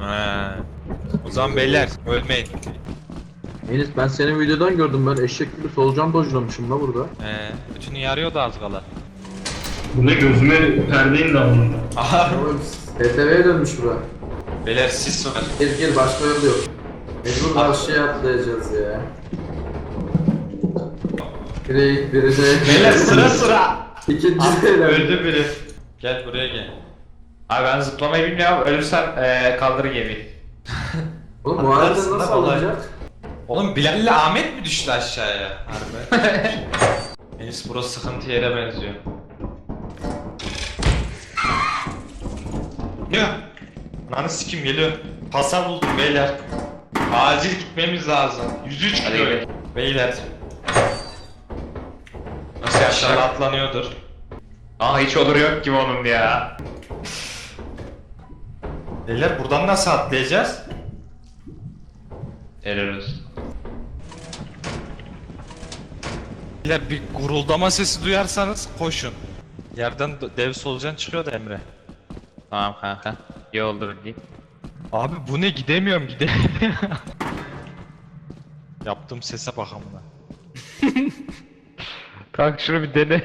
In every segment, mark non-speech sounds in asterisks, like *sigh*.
Ha. O zaman beyler ölmeyin. Enis ben senin videodan gördüm ben eşek gibi solucan dojlamışım la burada. He. Bütünü yarıyor da az kala. Bu ne gözüme perdeyin de alın. Aha. Oğlum PTV'ye dönmüş bura. Beyler sis var. Gel gel başka yol yok. Mecbur karşıya atlayacağız ya. Biri, biri de... Beyler sıra sıra. İkinci de Öldü biri. Gel buraya gel. Abi ben zıplamayı bilmiyorum. Ölürsem eee kaldır gemiyi. *laughs* Oğlum bu arada nasıl da kolay. alınacak? Oğlum Bilal ile Ahmet mi düştü aşağıya? Harbi. *laughs* Enis burası sıkıntı yere benziyor. Ne? Ananı sikim geliyor. Pasa buldum beyler. Acil gitmemiz lazım. 103 Hadi kilo. gidelim. Beyler. Nasıl aşağı atlanıyordur. Aa hiç olur yok gibi onun ya. Beyler buradan nasıl atlayacağız? Helal olsun. Beyler bir guruldama sesi duyarsanız koşun. Yerden dev solucan çıkıyor da Emre. Tamam kanka. İyi olur git. Abi bu ne gidemiyorum gidemiyorum. *laughs* Yaptığım sese bak amına. Kanka şunu bir dene.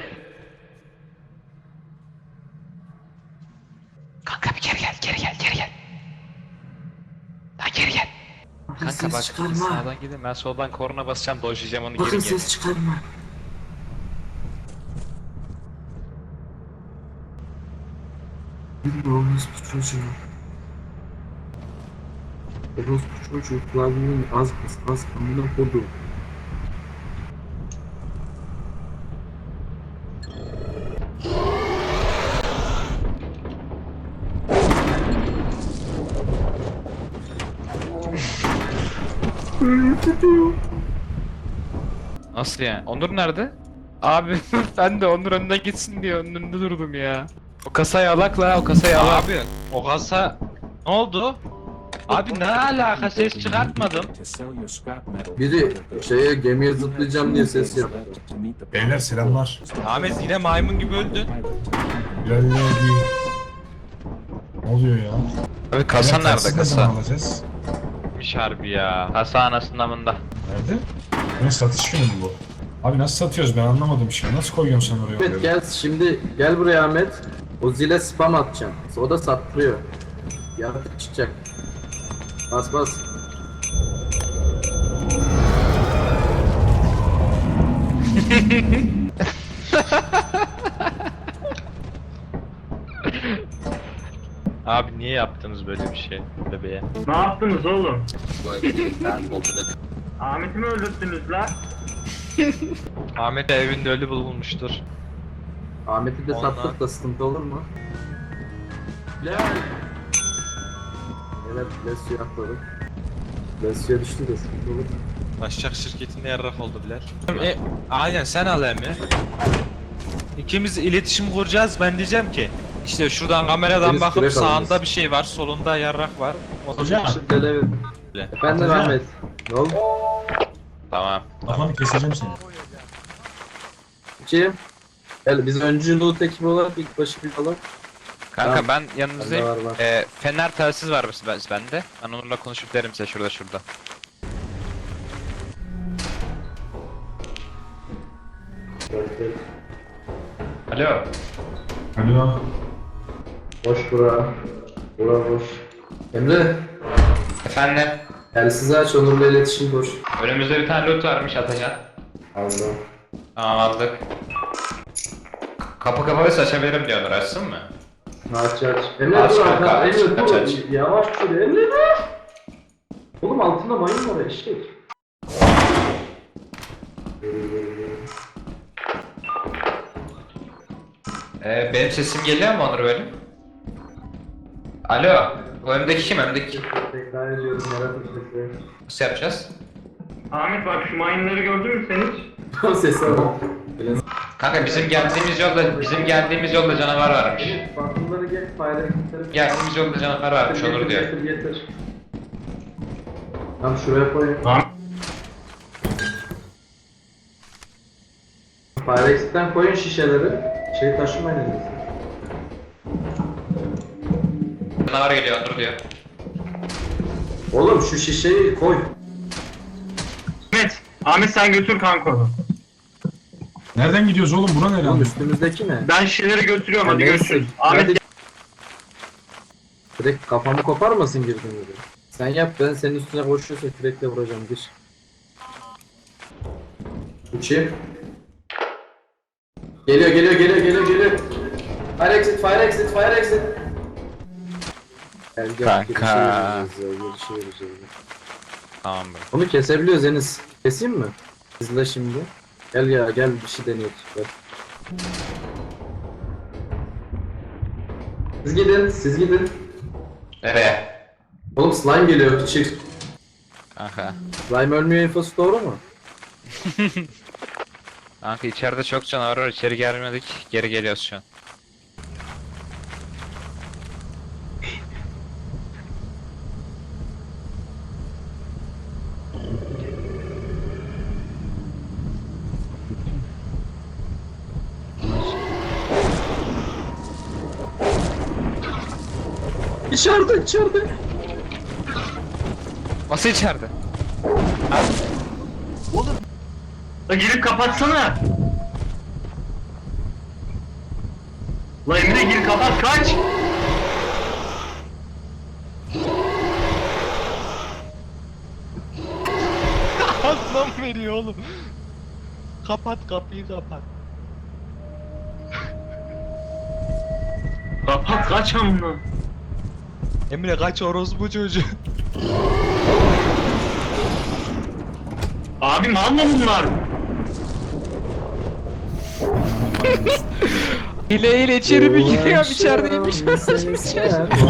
Kanka bir geri gel, geri gel, geri gel. Lan geri gel. Kanka ses bak çıkarma. sağdan gidin ben soldan korna basacağım dojlayacağım onu Bakın geri ses çıkarma. Bir orospu çocuğu. Orospu çocuğu klavyenin az bas az amına kodu. Nasıl yani? Onur nerede? Abi *laughs* ben de Onur önden gitsin diye onun önünde durdum ya. O kasayı alak la o kasayı alak. Abi o kasa ne oldu? Abi ne alaka ses çıkartmadım. Biri şeye gemiye zıplayacağım diye ses yaptı. Beyler selamlar. Ahmet yine maymun gibi öldü. Değil. Ne oluyor ya? Abi kasa Beyler, nerede telsiz ne zaman kasa? alacağız? Miş harbi ya. Kasa anasının amında. Nerede? Ne satış günü mü bu? Abi nasıl satıyoruz ben anlamadım şimdi. Nasıl koyuyorsun sen oraya? Ahmet gel şimdi gel buraya Ahmet. O zile spam atacağım. O da sattırıyor. Yaratık çıkacak. Bas bas. *laughs* Abi niye yaptınız böyle bir şey bebeğe? Ne yaptınız oğlum? *laughs* Ahmet'i mi öldürdünüz la? *laughs* Ahmet de evinde ölü bulunmuştur. Ahmet'i de Ondan- sattık da sıkıntı olur mu? Bilal. Evet, Lesio'ya atladık. Lesio'ya düştü de sıkıntı olur. Başak şirketinde yarrak oldu biler. E, aynen sen al Emre. İkimiz iletişim kuracağız ben diyeceğim ki işte şuradan kameradan Deniz bakıp sağında alacağız. bir şey var solunda yarrak var. Hocam. Bile. Efendim Atacağım. Ahmet. Ne oldu? Tamam. Kafanı keseceğim seni. Kim? Gel biz öncü loot ekibi olarak ilk başı bir alalım. Kanka Tamam. ben Bende yanınızdayım. var, var. Ee, fener telsiz var biz- bende. Ben Onur'la konuşup derim size şurada şurada. Alo. Alo. Boş bura. Bura boş. Emre. Efendim. Telsizi aç Onur'la iletişim kur. Önümüzde bir tane loot varmış Atacan. Allah. Tamam aldık. Kapı kapalıysa açabilirim diyor Onur açsın mı? Aç aç. Emre Aç dur kanka, arka. aç, Emre aç, dur. aç. Yavaş dur Emre dur. Oğlum altında mayın var eşek. Ee, benim sesim geliyor mu Onur böyle? Alo. Önümdeki kim? Önümdeki kim? Tekrar ediyorum yaratık sesi. Nasıl yapacağız? Ahmet bak şu mayınları gördün mü sen hiç? Tam sese bak. Kanka bizim geldiğimiz yolda bizim geldiğimiz yolda canavar varmış. Farklıları geç paylaştıkları. Geldiğimiz yolda canavar varmış Onur diyor. Getir getir. Tam şuraya koy. Tamam. Pyrex'ten koyun şişeleri. Şey taşımayın elinize. Canavar geliyor Onur diyor. Oğlum şu şişeyi koy. Ahmet. Ahmet sen götür kanka onu. Nereden gidiyoruz oğlum? Bura nere Oğlum lan? üstümüzdeki ne? Ben şişeleri götürüyorum hadi Neyse, görüşürüz. hadi. Ahmet Direkt kafamı koparmasın girdin gibi. Sen yap ben senin üstüne koşuyorsa kürekle vuracağım gir. Uçayım. Geliyor geliyor geliyor geliyor geliyor. Fire exit fire exit fire exit. Gel gel Kanka. vereceğiz ya. Tamam be. Onu kesebiliyoruz Enis. Keseyim mi? İzle şimdi. Gel ya gel bir şey deniyoruz. Gel. Siz gidin siz gidin. Nereye? Oğlum slime geliyor çık. Kanka. Slime ölmüyor infosu doğru mu? *laughs* Kanka içeride çok canavar var. İçeri gelmedik. Geri geliyoruz şu an. İçeride içeride. Nasıl içeride? La girip kapatsana. La Emre gir kapat kaç. *laughs* Aslan veriyor oğlum. Kapat kapıyı kapat. Kapat kaç amına. Emre kaç orospu çocuğu. Abi mal mı bunlar? Hile hile içeri bir giriyorum içerideymiş. *laughs*